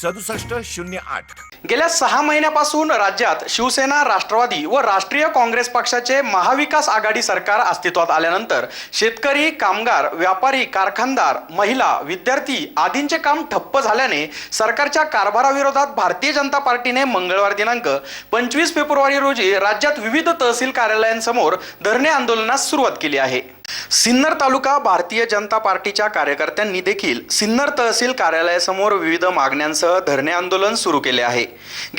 सदुसष्ट शून्य आठ. गेल्या सहा महिन्यापासून राज्यात शिवसेना राष्ट्रवादी व राष्ट्रीय काँग्रेस पक्षाचे महाविकास आघाडी सरकार अस्तित्वात आल्यानंतर शेतकरी कामगार व्यापारी कारखानदार महिला विद्यार्थी आदींचे काम ठप्प झाल्याने सरकारच्या कारभाराविरोधात भारतीय जनता पार्टीने मंगळवार दिनांक पंचवीस फेब्रुवारी रोजी राज्यात विविध तहसील कार्यालयांसमोर धरणे आंदोलनास सुरुवात केली आहे. सिन्नर तालुका भारतीय जनता पार्टीच्या कार्यकर्त्यांनी देखील सिन्नर तहसील कार्यालयासमोर विविध मागण्यांसह धरणे आंदोलन सुरू केले आहे.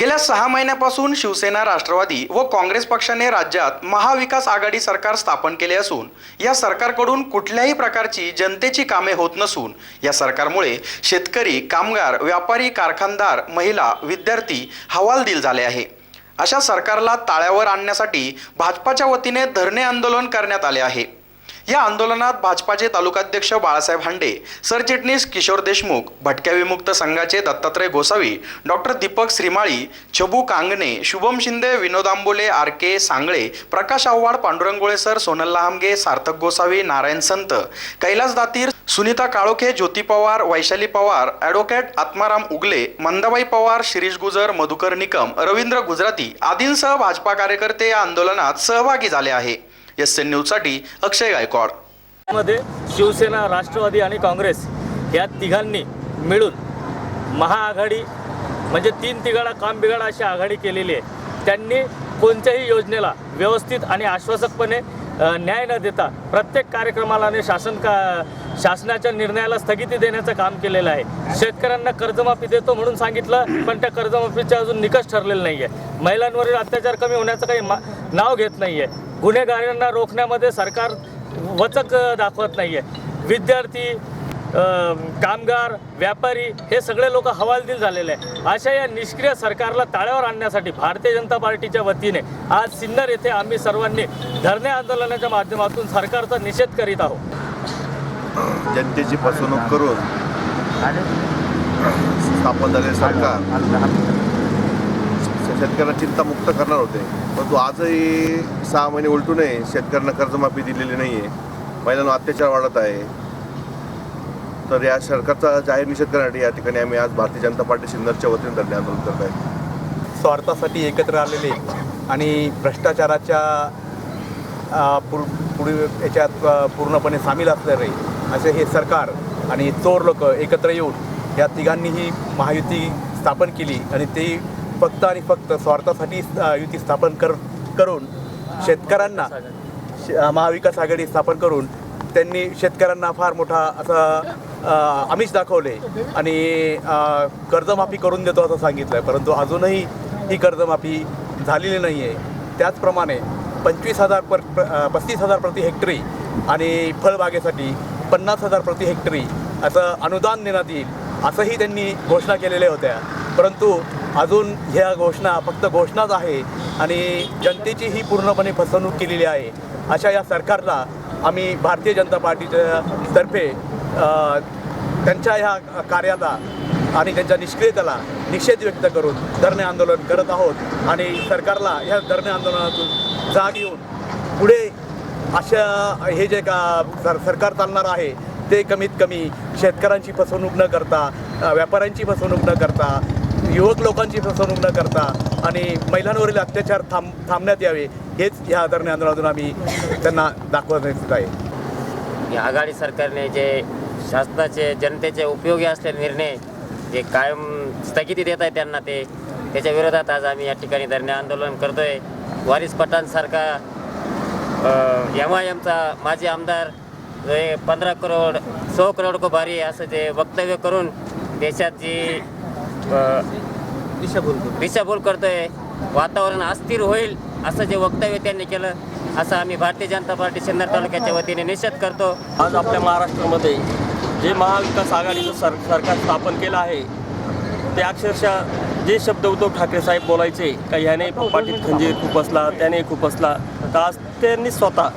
गेल्या सहा महिन्यापासून शिवसेना राष्ट्रवादी व काँग्रेस पक्षाने राज्यात महाविकास आघाडी सरकार स्थापन केले असून या सरकारकडून कुठल्याही प्रकारची जनतेची कामे होत नसून या सरकारमुळे शेतकरी कामगार व्यापारी कारखानदार महिला विद्यार्थी हवालदिल झाले आहे. अशा सरकारला ताळ्यावर आणण्यासाठी भाजपाच्या वतीने धरणे आंदोलन करण्यात आले आहे. या आंदोलनात भाजपाचे तालुकाध्यक्ष बाळासाहेब हांडे सरचिटणीस किशोर देशमुख भटक्या विमुक्त संघाचे Dattatray Gosavi doctor Deepak Shrimali Chhabu Kangane Shubham Shinde Vinod Ambole R K Sangle Prakash Awhad Pandurang Golesar Sonal Lahamge Sarthak Gosavi Narayan Sant Kailas Datir Sunita Kalokhe Jyoti Pawar Vaishali Pawar advocate Atmaram Ugale Mandabai Pawar Shirish Gujar Madhukar Nikam Ravindra Gujarati आदींसह भाजपा कार्यकर्ते या आंदोलनात सहभागी झाले आहे. S N न्यूजसाठी अक्षय गायकवाड. मध्ये शिवसेना राष्ट्रवादी आणि काँग्रेस या तिघांनी मिळून महाआघाडी म्हणजे तीन तिघाडा काम बिघाडा अशी आघाडी केलेली आहे. त्यांनी कोणत्याही योजनेला व्यवस्थित आणि आश्वासकपणे न्याय न देता प्रत्येक कार्यक्रमाला आणि शासन का शासनाच्या निर्णयाला स्थगिती देण्याचं काम केलेलं आहे. शेतकऱ्यांना कर्जमाफी देतो म्हणून सांगितलं पण त्या कर्जमाफीचे अजून निकष ठरलेले नाही आहे महिलांवरील अत्याचार कमी होण्याचं काही मा नाव घेत नाही आहे गुन्हेगारांना रोखण्यामध्ये सरकार वचक दाखवत नाही आहे विद्यार्थी कामगार व्यापारी हे सगळे लोक हवालदिल झालेले आहे अशा या निष्क्रिय सरकारला ताळ्यावर आणण्यासाठी भारतीय जनता पार्टीच्या वतीने आज सिन्नर येथे आम्ही सर्वांनी धरणे आंदोलनाच्या माध्यमातून सरकारचा निषेध करीत आहोत. जनतेची फसवणूक करून स्थापन झालेले सरकार शेतकऱ्यांना चिंतामुक्त करणार होते. परंतु आजही सहा महिने उलटूनही शेतकऱ्यांना कर्जमाफी दिलेली नाही आहे महिलांना अत्याचार वाढत आहे. तर या सरकारचा जाहीर निषेध करण्यासाठी या ठिकाणी आम्ही आज भारतीय जनता पार्टी सिन्नरच्या वतीने धरणे आंदोलन करत आहे. स्वार्थासाठी एकत्र आलेले आणि भ्रष्टाचाराच्या अ, पुढे याच्यात पूर्णपणे सामील असलेले असे हे सरकार आणि चोर लोक एकत्र येऊन या तिघांनीही महायुती स्थापन केली आणि ते फक्त आणि फक्त स्वार्थासाठी युती स्थापन कर करून शेतकऱ्यांना महाविकास आघाडी स्थापन करून त्यांनी शेतकऱ्यांना फार मोठा असं आमिष दाखवले आणि कर्जमाफी करून देतो असं सांगितलं आहे परंतु अजूनही ही कर्जमाफी झालेली नाही आहे त्याचप्रमाणे पंचवीस हजार पर प्र- पस्तीस हजार प्रति हेक्टरी आणि फळबागेसाठी पन्नास हजार प्रति हेक्टरी असं अनुदान देण्यात येईल असंही त्यांनी घोषणा केलेल्या होत्या. परंतु अजून ह्या घोषणा फक्त घोषणाच आहे आणि जनतेची ही पूर्णपणे फसवणूक केलेली आहे. अशा या सरकारला आम्ही भारतीय जनता पार्टीच्या तर्फे त्यांच्या ह्या कार्याला आणि त्यांच्या निष्क्रियतेला निषेध व्यक्त करून धरणे आंदोलन करत आहोत आणि सरकारला ह्या धरणे आंदोलनातून जाग येऊन पुढे अशा हे जे का सर सरकार चालणार आहे ते कमीत कमी शेतकऱ्यांची फसवणूक न करता व्यापाऱ्यांची फसवणूक न करता युवक लोकांची फसवणूक न करता आणि महिलांवरील अत्याचार थांब थांबण्यात यावे हेच ह्या धरणे आंदोलनातून आम्ही त्यांना दाखवण्यात आहे. आघाडी सरकारने जे शासनाचे जनतेचे उपयोगी असलेले निर्णय जे कायम स्थगिती देत आहे त्यांना ते त्याच्या विरोधात आज आम्ही या ठिकाणी धरणे आंदोलन करतोय. वारिस पठाणसारखा एम आय एमचा माजी आमदार जो पंधरा करोड सौ करोड को भारी असं जे वक्तव्य करून देशात जी अ, दिशाभूल करतोय. वातावरण अस्थिर होईल असं जे वक्तव्य त्यांनी केलं असं आम्ही भारतीय जनता पार्टी सिन्नर तालुक्याच्या वतीने निषेध करतो. आज आपल्या महाराष्ट्रामध्ये जे महाविकास आघाडीचं सर सरकार स्थापन केलं आहे ते अक्षरशः जे शब्द उद्धव ठाकरे साहेब बोलायचे का ह्याने पाठीत खंजीर खूप असला त्याने खूप असला तर आज त्यांनी स्वतः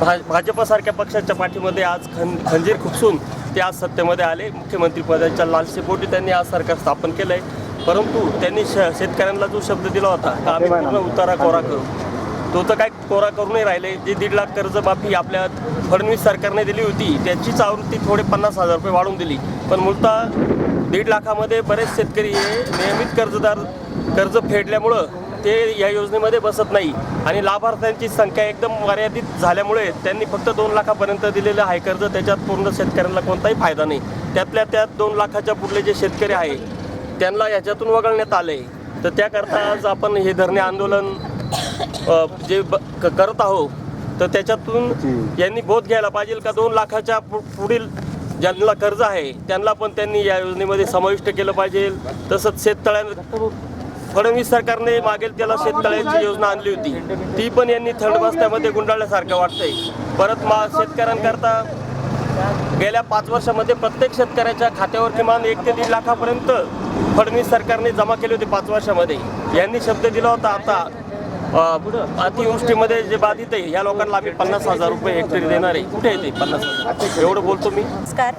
भा भाजपसारख्या पक्षाच्या पाठीमध्ये आज खं खंजीर खुपसून ते आज सत्तेमध्ये आले. मुख्यमंत्री पदाच्या लालसेपोटी त्यांनी आज सरकार स्थापन केलं आहे परंतु त्यांनी श शेतकऱ्यांना जो शब्द दिला होता का आम्ही पूर्ण उतारा कोरा करू? तो तर काय कोरा करूनही राहिले. जे दीड लाख कर्जमाफी आपल्या फडणवीस सरकारने दिली होती त्याचीच आवृत्ती थोडे पन्नास हजार रुपये वाढवून दिली. पण मूलतः दीड लाखामध्ये बरेच शेतकरी हे नियमित कर्जदार कर्ज फेडल्यामुळं ते या योजनेमध्ये बसत नाही. आणि लाभार्थ्यांची संख्या एकदम मर्यादित झाल्यामुळे त्यांनी फक्त दोन लाखापर्यंत दिलेलं आहे कर्ज. त्याच्यात पूर्ण शेतकऱ्यांना कोणताही फायदा नाही. त्यातल्या त्यात दोन लाखाच्या पुढले जे शेतकरी आहे त्यांना याच्यातून वगळण्यात आले तर त्याकरता आज आपण हे धरणे आंदोलन जे करत आहो तर त्याच्यातून यांनी बोध घ्यायला पाहिजे का? दोन लाखाच्या पुढील ज्यांना कर्ज आहे त्यांना पण त्यांनी या योजनेमध्ये समाविष्ट केलं पाहिजे. तसंच शेततळ्या फडणवीस सरकारने मागेल त्याला शेततळ्याची योजना आणली होती. ती पण यांनी थंड बसण्यामध्ये गुंडाळल्यासारखं वाटतंय. परत मा शेतकऱ्यांकरता गेल्या पाच वर्षामध्ये प्रत्येक शेतकऱ्याच्या खात्यावर किमान एक ते दीड लाखापर्यंत फडणवीस सरकारने जमा केले होते पाच वर्षामध्ये. यांनी शब्द दिला होता आता अतिवृष्टीमध्ये जे बाधित आहे या लोकांना आम्ही पन्नास हजार रुपये हेक्टरी देणार आहे. कुठे येते पन्नास हजार? एवढं बोलतो मी. नमस्कार.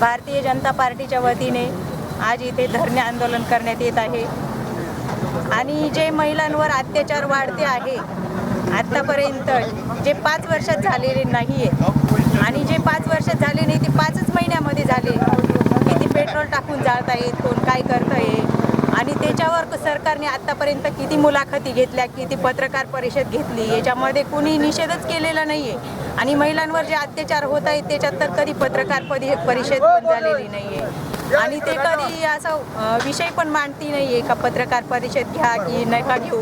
भारतीय जनता पार्टीच्या वतीने आज इथे धरणे आंदोलन करण्यात येत आहे. आणि जे महिलांवर अत्याचार वाढते आहे आत्तापर्यंत जे पाच वर्षात झालेले नाही आहे आणि जे पाच वर्षात झाले नाही ते पाचच महिन्यामध्ये झाले. किती पेट्रोल टाकून जात आहेत कोण काय करत आहे आणि त्याच्यावर सरकारने आत्तापर्यंत किती मुलाखती घेतल्या किती पत्रकार परिषद घेतली याच्यामध्ये कुणी निषेधच केलेला नाही आहे आणि महिलांवर जे अत्याचार होत आहेत त्याच्यात तर कधी पत्रकार परिषद पण झालेली नाही आहे आणि ते कधी असं विषय पण मांडती नाही आहे का पत्रकार परिषद घ्या की नका घेऊ.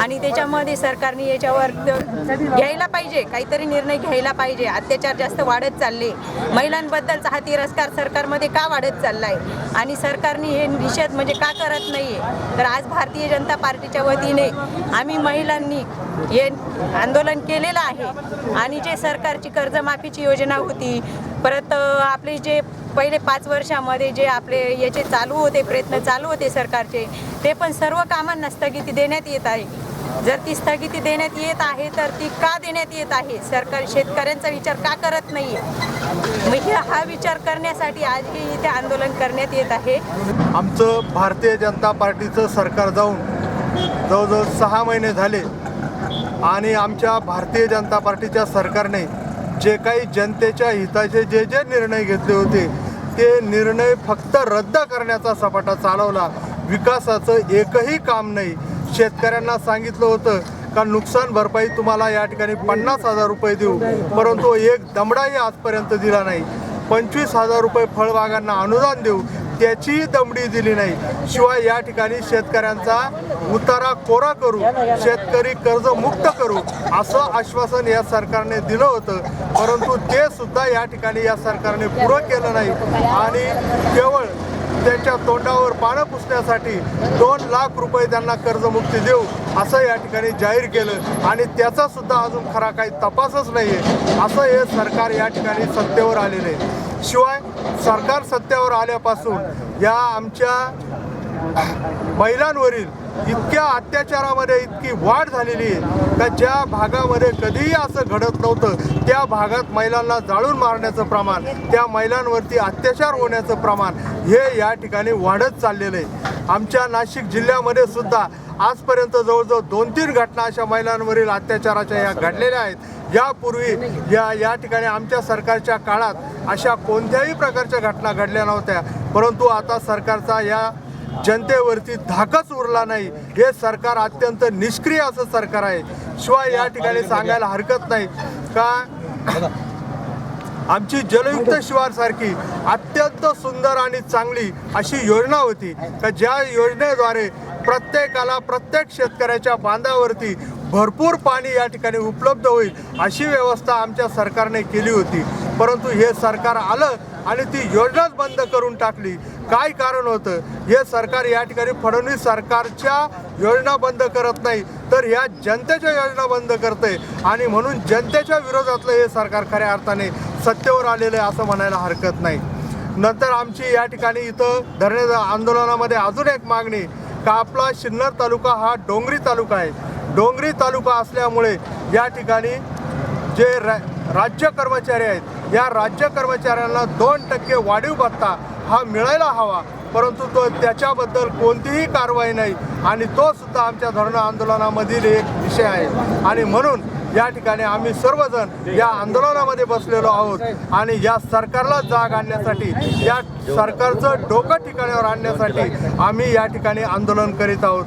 आणि त्याच्यामध्ये सरकारने याच्यावर घ्यायला पाहिजे काहीतरी निर्णय घ्यायला पाहिजे. अत्याचार जास्त वाढत चालले. महिलांबद्दलचा हा तिरस्कार सरकारमध्ये का वाढत चाललाय? आणि सरकारने हे निषेध म्हणजे का करत नाहीये? तर आज भारतीय जनता पार्टीच्या वतीने आम्ही महिलांनी हे आंदोलन केलेलं आहे. आणि जे सरकारची कर्जमाफीची योजना होती परत आपले जे पहिले पाच वर्षामध्ये जे आपले याचे चालू होते प्रयत्न चालू होते सरकारचे ते पण सर्व कामांना स्थगिती देण्यात येत आहे. जर ती स्थगिती देण्यात येत आहे तर ती का देण्यात येत आहे? सरकार शेतकऱ्यांचा विचार का करत नाही? मग हा विचार करण्यासाठी आज इथे आंदोलन करण्यात येत आहे. आमचं भारतीय जनता पार्टीचं सरकार जाऊन जवळजवळ सहा महिने झाले आणि आमच्या भारतीय जनता पार्टीच्या सरकारने जे काही जनतेच्या हिताचे जे जे निर्णय घेतले होते ते निर्णय फक्त रद्द करण्याचा सपाटा चालवला. विकासाचं एकही काम नाही. शेतकऱ्यांना सांगितलं होतं का नुकसान भरपाई तुम्हाला या ठिकाणी पन्नास हजार रुपये देऊ. परंतु एक दमडाही आजपर्यंत दिला नाही. पंचवीस हजार रुपये फळबागांना अनुदान देऊ त्याचीही दमडी दिली नाही. शिवाय या ठिकाणी शेतकऱ्यांचा उतारा कोरा करू शेतकरी कर्जमुक्त करू असं आश्वासन या सरकारने दिलं होतं. परंतु ते सुद्धा या ठिकाणी या सरकारने पुरं केलं नाही. आणि केवळ त्यांच्या तोंडावर पानं पुसण्यासाठी दोन लाख रुपये त्यांना कर्जमुक्ती देऊ असं या ठिकाणी जाहीर केलं. आणि त्याचा सुद्धा अजून खरा काही तपासच नाही आहे असं हे सरकार या ठिकाणी सत्तेवर आलेलं आहे. शिवाय सरकार सत्तेवर आल्यापासून या आमच्या महिलांवरील इतक्या अत्याचारामध्ये इतकी वाढ झालेली आहे का ज्या भागामध्ये कधीही असं घडत नव्हतं त्या भागात महिलांना जाळून मारण्याचं प्रमाण त्या महिलांवरती अत्याचार होण्याचं प्रमाण हे या ठिकाणी वाढत चाललेलं आहे. आमच्या नाशिक जिल्ह्यामध्ये सुद्धा आजपर्यंत जवळजवळ दोन तीन घटना अशा महिलांवरील अत्याचाराच्या या घडलेल्या आहेत. यापूर्वी या या ठिकाणी आमच्या सरकारच्या काळात अशा कोणत्याही प्रकारच्या घटना घडल्या नव्हत्या. परंतु आता सरकारचा या जनतेवरती धाकच उरला नाही. हे सरकार अत्यंत निष्क्रिय असं सरकार आहे. शिवाय या ठिकाणी सांगायला हरकत नाही. का? आमची जलयुक्त शिवार सारखी अत्यंत सुंदर आणि चांगली अशी योजना होती. का ज्या योजनेद्वारे प्रत्येकाला प्रत्येक शेतकऱ्याच्या बांधावरती भरपूर पाणी या ठिकाणी उपलब्ध होईल अशी व्यवस्था आमच्या सरकारने केली होती. परंतु हे सरकार आलं आणि ती योजनाच बंद करून टाकली. काय कारण होतं? हे सरकार या ठिकाणी फडणवीस सरकारच्या योजना बंद करत नाही तर या जनतेच्या योजना बंद करते आणि म्हणून जनतेच्या विरोधातलं हे सरकार खऱ्या अर्थाने सत्तेवर आलेलं आहे असं म्हणायला हरकत नाही. नंतर आमची या ठिकाणी इथं धरणे आंदोलनामध्ये अजून एक मागणी का आपला सिन्नर तालुका हा डोंगरी तालुका आहे. डोंगरी तालुका असल्यामुळे या ठिकाणी जे रा राज्य कर्मचारी आहेत या राज्य कर्मचाऱ्यांना दोन टक्के वाढीव भत्ता हा मिळायला हवा. परंतु तो त्याच्याबद्दल कोणतीही कारवाई नाही आणि तो सुद्धा आमच्या धरणं आंदोलनामधील एक विषय आहे. आणि म्हणून या ठिकाणी आम्ही सर्वजण या आंदोलनामध्ये बसलेलो आहोत आणि या सरकारला जाग आणण्यासाठी या सरकारचं डोकं ठिकाणावर आणण्यासाठी आम्ही या ठिकाणी आंदोलन करीत आहोत.